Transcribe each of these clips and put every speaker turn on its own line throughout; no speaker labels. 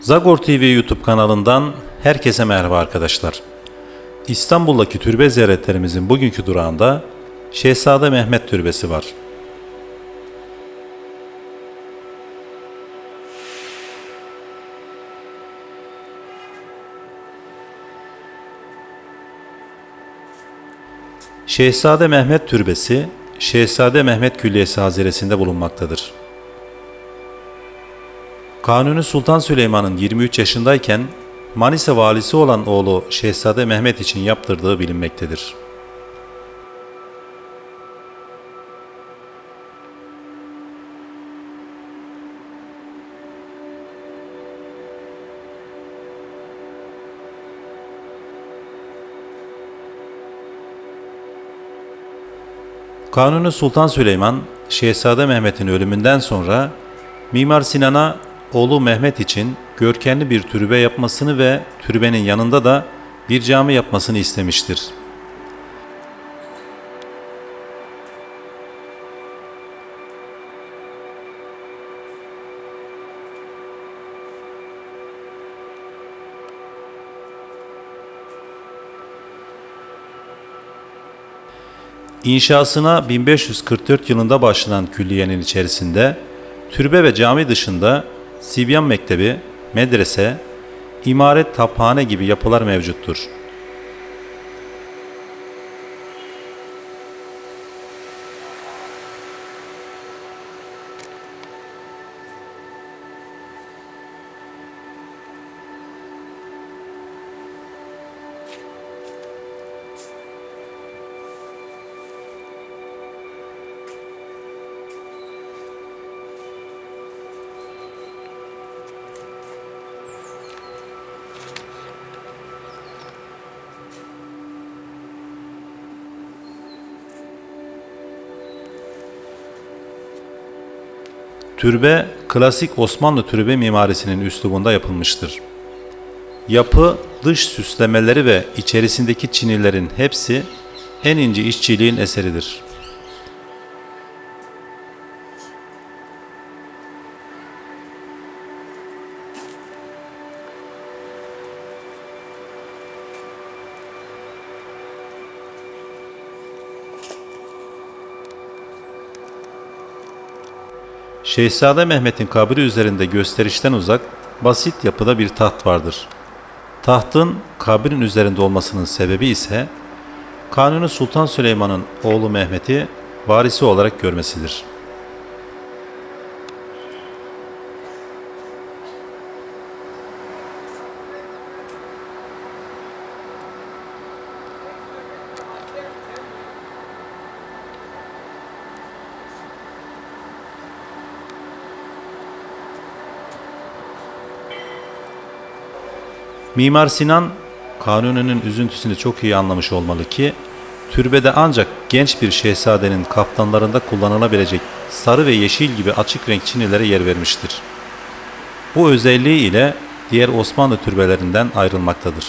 Zagor TV YouTube kanalından herkese merhaba arkadaşlar. İstanbul'daki türbe ziyaretlerimizin bugünkü durağında Şehzade Mehmet Türbesi var. Şehzade Mehmet Türbesi, Şehzade Mehmet Külliyesi haziresinde bulunmaktadır. Kanuni Sultan Süleyman'ın 23 yaşındayken Manisa valisi olan oğlu Şehzade Mehmet için yaptırdığı bilinmektedir. Kanuni Sultan Süleyman, Şehzade Mehmet'in ölümünden sonra Mimar Sinan'a oğlu Mehmet için görkemli bir türbe yapmasını ve türbenin yanında da bir cami yapmasını istemiştir. İnşasına 1544 yılında başlanan külliyenin içerisinde türbe ve cami dışında Sibyan Mektebi, medrese, imaret taphane gibi yapılar mevcuttur. Türbe, klasik Osmanlı türbe mimarisinin üslubunda yapılmıştır. Yapı, dış süslemeleri ve içerisindeki çinilerin hepsi en ince işçiliğin eseridir. Şehzade Mehmet'in kabri üzerinde gösterişten uzak, basit yapıda bir taht vardır. Tahtın kabrin üzerinde olmasının sebebi ise Kanuni Sultan Süleyman'ın oğlu Mehmet'i varisi olarak görmesidir. Mimar Sinan, Kanuni'nin üzüntüsünü çok iyi anlamış olmalı ki, türbede ancak genç bir şehzadenin kaftanlarında kullanılabilecek sarı ve yeşil gibi açık renk çinilere yer vermiştir. Bu özelliği ile diğer Osmanlı türbelerinden ayrılmaktadır.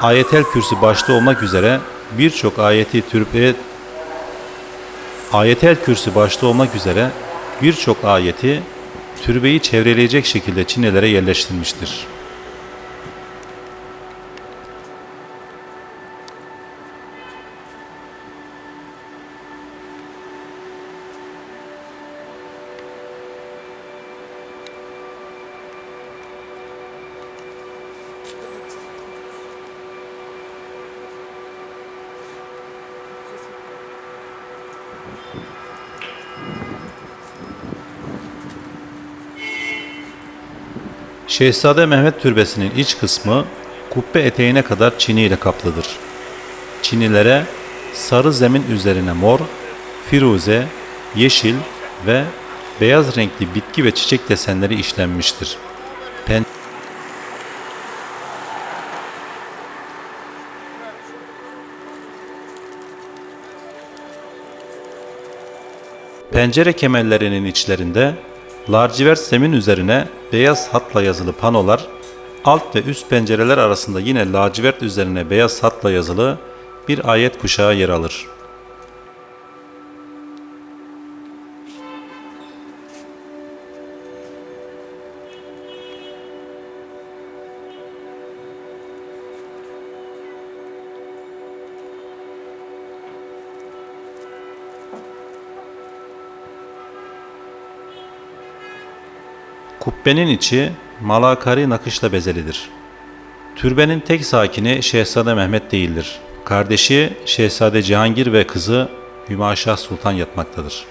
Ayetel Kürsü başta olmak üzere birçok ayeti türbeye Ayetel Kürsü başta olmak üzere birçok ayeti türbeyi çevreleyecek şekilde çinelere yerleştirilmiştir. Şehzade Mehmet Türbesi'nin iç kısmı kubbe eteğine kadar çini ile kaplıdır. Çinilere sarı zemin üzerine mor, firuze, yeşil ve beyaz renkli bitki ve çiçek desenleri işlenmiştir. Pencere kemerlerinin içlerinde lacivert zemin üzerine beyaz hatla yazılı panolar, alt ve üst pencereler arasında yine lacivert üzerine beyaz hatla yazılı bir ayet kuşağı yer alır. Kubbenin içi malakari nakışla bezelidir. Türbenin tek sakini Şehzade Mehmet değildir. Kardeşi Şehzade Cihangir ve kızı Hümaşah Sultan yatmaktadır.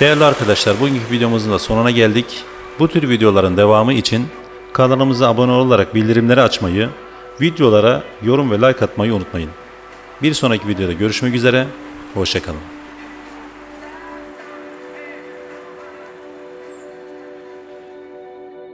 Değerli arkadaşlar bugünkü videomuzun da sonuna geldik. Bu tür videoların devamı için kanalımıza abone olarak bildirimleri açmayı, videolara yorum ve like atmayı unutmayın. Bir sonraki videoda görüşmek üzere, hoşçakalın.